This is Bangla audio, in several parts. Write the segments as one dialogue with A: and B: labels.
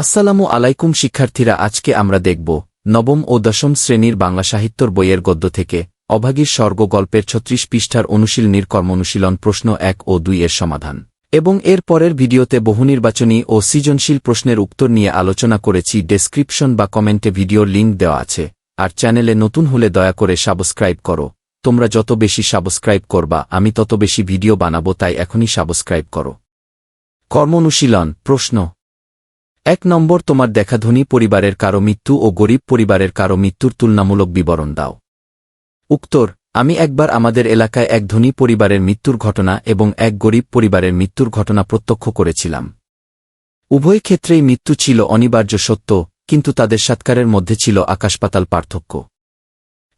A: আসসালামু আলাইকুম শিক্ষার্থীরা, আজকে আমরা দেখব নবম ও দশম শ্রেণির বাংলা সাহিত্যর বইয়ের গদ্য থেকে অভাগীর স্বর্গ গল্পের ছত্রিশ পৃষ্ঠার অনুশীলনীর কর্মনুশীলন প্রশ্ন এক ও দুই এর সমাধান। এবং এর পরের ভিডিওতে বহুনির্বাচনী ও সৃজনশীল প্রশ্নের উত্তর নিয়ে আলোচনা করেছি, ডেসক্রিপশন বা কমেন্টে ভিডিওর লিঙ্ক দেওয়া আছে। আর চ্যানেলে নতুন হলে দয়া করে সাবস্ক্রাইব করো। তোমরা যত বেশি সাবস্ক্রাইব করবা, আমি তত বেশি ভিডিও বানাবো, তাই এখনই সাবস্ক্রাইব করো। কর্মনুশীলন প্রশ্ন এক নম্বর, তোমার দেখা ধনী পরিবারের কারও মৃত্যু ও গরিব পরিবারের কারও মৃত্যুর তুলনামূলক বিবরণ দাও। উত্তর আমি একবার আমাদের এলাকায় এক ধনী পরিবারের মৃত্যুর ঘটনা এবং এক গরিব পরিবারের মৃত্যুর ঘটনা প্রত্যক্ষ করেছিলাম। উভয় ক্ষেত্রেই মৃত্যু ছিল অনিবার্য সত্য, কিন্তু তাদের সৎকারের মধ্যে ছিল আকাশপাতাল পার্থক্য।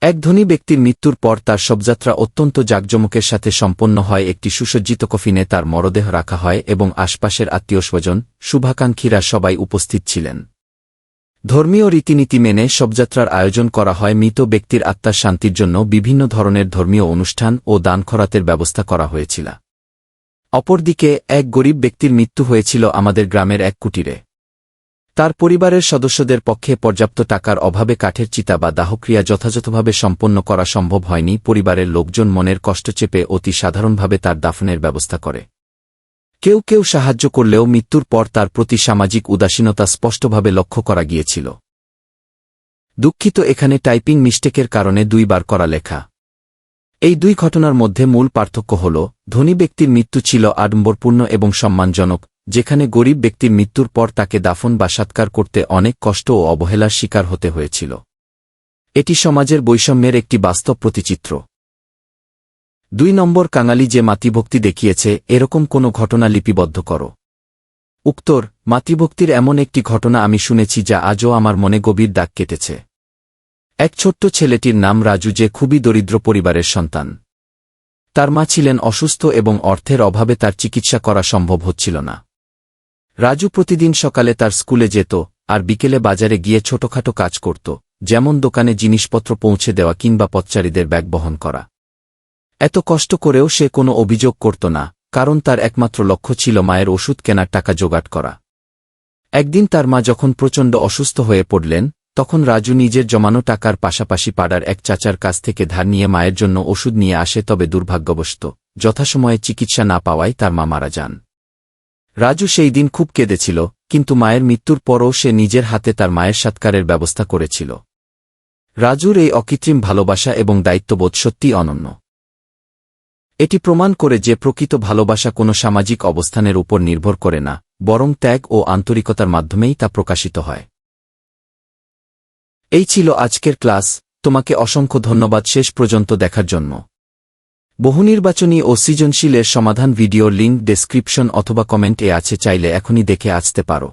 A: এক ধনী ব্যক্তির মৃত্যুর পর তার শবযাত্রা অত্যন্ত জাঁকজমকের সাথে সম্পন্ন হয়। একটি সুসজ্জিত কফিনে তার মরদেহ রাখা হয় এবং আশপাশের আত্মীয়স্বজন শুভাকাঙ্ক্ষীরা সবাই উপস্থিত ছিলেন। ধর্মীয় রীতিনীতি মেনে শবযাত্রার আয়োজন করা হয়। মৃত ব্যক্তির আত্মার শান্তির জন্য বিভিন্ন ধরনের ধর্মীয় অনুষ্ঠান ও দান খরাতের ব্যবস্থা করা হয়েছিল। অপরদিকে, এক গরিব ব্যক্তির মৃত্যু হয়েছিল আমাদের গ্রামের এক কুটিরে। তার পরিবারের সদস্যদের পক্ষে পর্যাপ্ত টাকার অভাবে কাঠের চিতা বা দাহক্রিয়া যথাযথভাবে সম্পন্ন করা সম্ভব হয়নি, পরিবারের লোকজন মনের কষ্ট চেপে অতি সাধারণভাবে তার দাফনের ব্যবস্থা করে। কেউ কেউ সাহায্য করলেও মৃত্যুর পর তার প্রতি সামাজিক উদাসীনতা স্পষ্টভাবে লক্ষ্য করা গিয়েছিল। দুঃখিত, এখানে টাইপিং মিস্টেকের কারণে দুইবার করা লেখা। এই দুই ঘটনার মধ্যে মূল পার্থক্য হল, ধনী ব্যক্তির মৃত্যু ছিল আডম্বরপূর্ণ এবং সম্মানজনক যেখানে গরিব ব্যক্তির মৃত্যুর পর তাকে দাফন বা সৎকার করতে অনেক কষ্ট ও অবহেলার শিকার হতে হয়েছিল। এটি সমাজের বৈষম্যের একটি বাস্তব প্রতিচিত্র। দুই নম্বর কাঙালি যে মাতৃভক্তি দেখিয়েছে, এরকম কোনো ঘটনা লিপিবদ্ধ করো। উত্তর মাতৃভক্তির এমন একটি ঘটনা আমি শুনেছি যা আজও আমার মনে গভীর দাগ কেটেছে। এক ছোট্ট ছেলেটির নাম রাজু যে খুবই দরিদ্র পরিবারের সন্তান। তার মা ছিলেন অসুস্থ এবং অর্থের অভাবে তার চিকিৎসা করা সম্ভব হচ্ছিল না। রাজু প্রতিদিন সকালে তার স্কুলে যেত, আর বিকেলে বাজারে গিয়ে ছোটখাটো কাজ করত, যেমন দোকানে জিনিসপত্র পৌঁছে দেওয়া কিংবা পথচারীদের ব্যাগ বহন করা। এত কষ্ট করেও সে কোনো অভিযোগ করত না, কারণ তার একমাত্র লক্ষ্য ছিল মায়ের ওষুধ কেনার টাকা জোগাড় করা। একদিন তার মা যখন প্রচণ্ড অসুস্থ হয়ে পড়লেন, তখন রাজু নিজের জমানো টাকার পাশাপাশি পাড়ার এক চাচার কাছ থেকে ধার নিয়ে মায়ের জন্য ওষুধ নিয়ে আসে তবে দুর্ভাগ্যবশত, যথাসময়ে চিকিৎসা না পাওয়ায় তার মা মারা যান। রাজু সেই দিন খুব কেঁদেছিল, কিন্তু মায়ের মৃত্যুর পরও সে নিজের হাতে তার মায়ের সৎকারের ব্যবস্থা করেছিল। রাজুর এই অকৃত্রিম ভালোবাসা এবং দায়িত্ববোধ সত্যি অনন্য। এটি প্রমাণ করে যে প্রকৃত ভালোবাসা কোনো সামাজিক অবস্থানের উপর নির্ভর করে না, বরং ত্যাগ ও আন্তরিকতার মাধ্যমেই তা প্রকাশিত হয়। এই ছিল আজকের ক্লাস, তোমাকে অসংখ্য ধন্যবাদ শেষ পর্যন্ত দেখার জন্য। বহুনির্বাচনী ও সৃজনশীলের সমাধান ভিডিওর লিঙ্ক, ডেসক্রিপশন অথবা কমেন্টে আছে, চাইলে এখনই দেখে আসতে পারো।